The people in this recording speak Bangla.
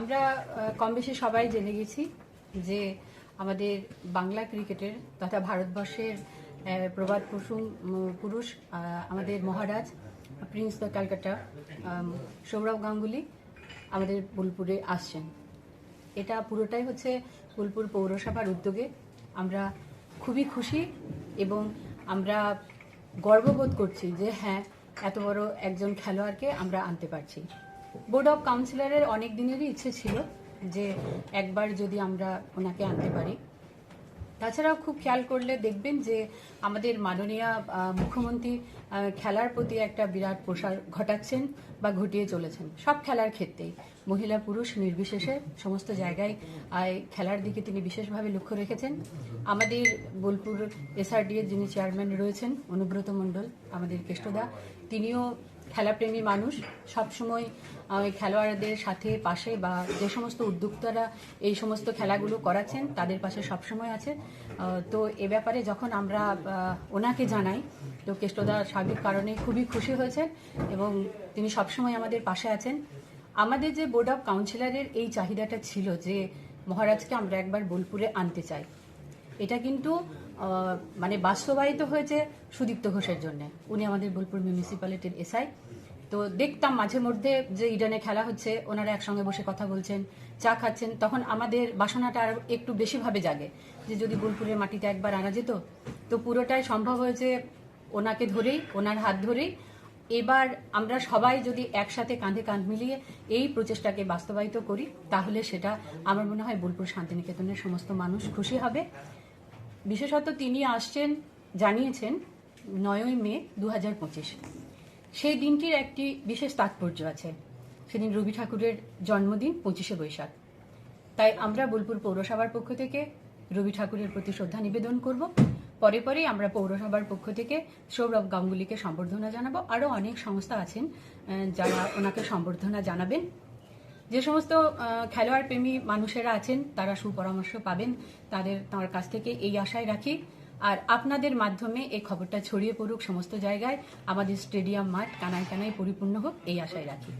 আমরা কম বেশি সবাই জেনে গেছি যে আমাদের বাংলা ক্রিকেটের তথা ভারতবর্ষের প্রবাদ কুসুম পুরুষ আমাদের মহারাজ, প্রিন্স দ্য ক্যালকাটা সৌরভ গাঙ্গুলি আমাদের বোলপুরে আসছেন। এটা পুরোটাই হচ্ছে বোলপুর পৌরসভার উদ্যোগে আমরা খুবই খুশি এবং আমরা গর্ববোধ করছি যে হ্যাঁ এত বড় একজন খেলোয়াড়কে আমরা আনতে পারছি। বোর্ড অফ কাউন্সিলরের অনেক দিনেরই ইচ্ছে ছিল যে একবার যদি আমরা ওনাকে আনতে পারি। তাছাড়াও খুব খেয়াল করলে দেখবেন যে আমাদের মাননীয় মুখ্যমন্ত্রী খেলার প্রতি একটা বিরাট প্রসার ঘটাচ্ছেন বা ঘটিয়ে চলেছেন। সব খেলার ক্ষেত্রেই। মহিলা, পুরুষ নির্বিশেষে সমস্ত জায়গায় খেলার দিকে তিনি বিশেষভাবে লক্ষ্য রেখেছেন। আমাদের বোলপুর এসআরডি এর যিনি চেয়ারম্যান রয়েছেন, অনুব্রত মণ্ডল, আমাদের কেষ্টদা, তিনিও খেলাপ্রেমী মানুষ। সবসময় খেলোয়াড়দের সাথে পাশে বা যে সমস্ত উদ্যোক্তারা এই সমস্ত খেলাগুলো করাচ্ছেন, তাদের পাশে সবসময় আছে। তো এ ব্যাপারে যখন আমরা ওনাকে জানাই, তো কেষ্টদা স্বাভাবিক কারণে খুবই খুশি হয়েছেন এবং তিনি সবসময় আমাদের পাশে আছেন। আমাদের যে বোর্ড অফ কাউন্সিলরের এই চাহিদাটা ছিল যে মহারাজকে আমরা একবার বোলপুরে আনতে চাই। এটা কিন্তু মানে বাস্তবায়িত হয়েছে সুদীপ্ত ঘোষের জন্য। উনি আমাদের বোলপুর মিউনিসিপ্যালিটির এসআই তো দেখতাম মাঝে মধ্যে যে ইডেনে খেলা হচ্ছে, ওনারা একসঙ্গে বসে কথা বলছেন, চা খাচ্ছেন। তখন আমাদের বাসনাটা আরও একটু বেশিভাবে জাগে যে যদি বোলপুরের মাটিতে একবার আনা যেত, তো পুরোটাই সম্ভব হয়েছে ওনাকে ধরেই, ওনার হাত ধরেই এবার আমরা সবাই যদি একসাথে কাঁধে কাঁধ মিলিয়ে এই প্রচেষ্টাকে বাস্তবায়িত করি, তাহলে সেটা আমার মনে হয় বোলপুর শান্তিনিকেতনের সমস্ত মানুষ খুশি হবে। বিশেষত তিনি আসছেন, জানিয়েছেন নয়ই মে দু সেই দিনটির একটি বিশেষ তাৎপর্য আছে। সেদিন রবি ঠাকুরের জন্মদিন, পঁচিশে বৈশাখ। তাই আমরা বোলপুর পৌরসভার পক্ষ থেকে রবি ঠাকুরের প্রতি শ্রদ্ধা নিবেদন করব। পরে পরেই আমরা পৌরসভার পক্ষ থেকে সৌরভ গাঙ্গুলিকে সম্বর্ধনা জানাব। আরও অনেক সংস্থা আছেন যারা ওনাকে সম্বর্ধনা জানাবেন। যে সমস্ত খেলোয়াড় প্রেমী মানুষেরা আছেন, তারা সুপরামর্শ পাবেন। তাদের, তাঁর কাছ থেকে এই আশায় রাখি। আর আপনাদের মাধ্যমে এই খবরটা ছড়িয়ে পড়ুক সমস্ত জায়গায়। আমাদের স্টেডিয়াম মাঠ কানায় কানায় পরিপূর্ণ হোক, এই আশায় রাখি।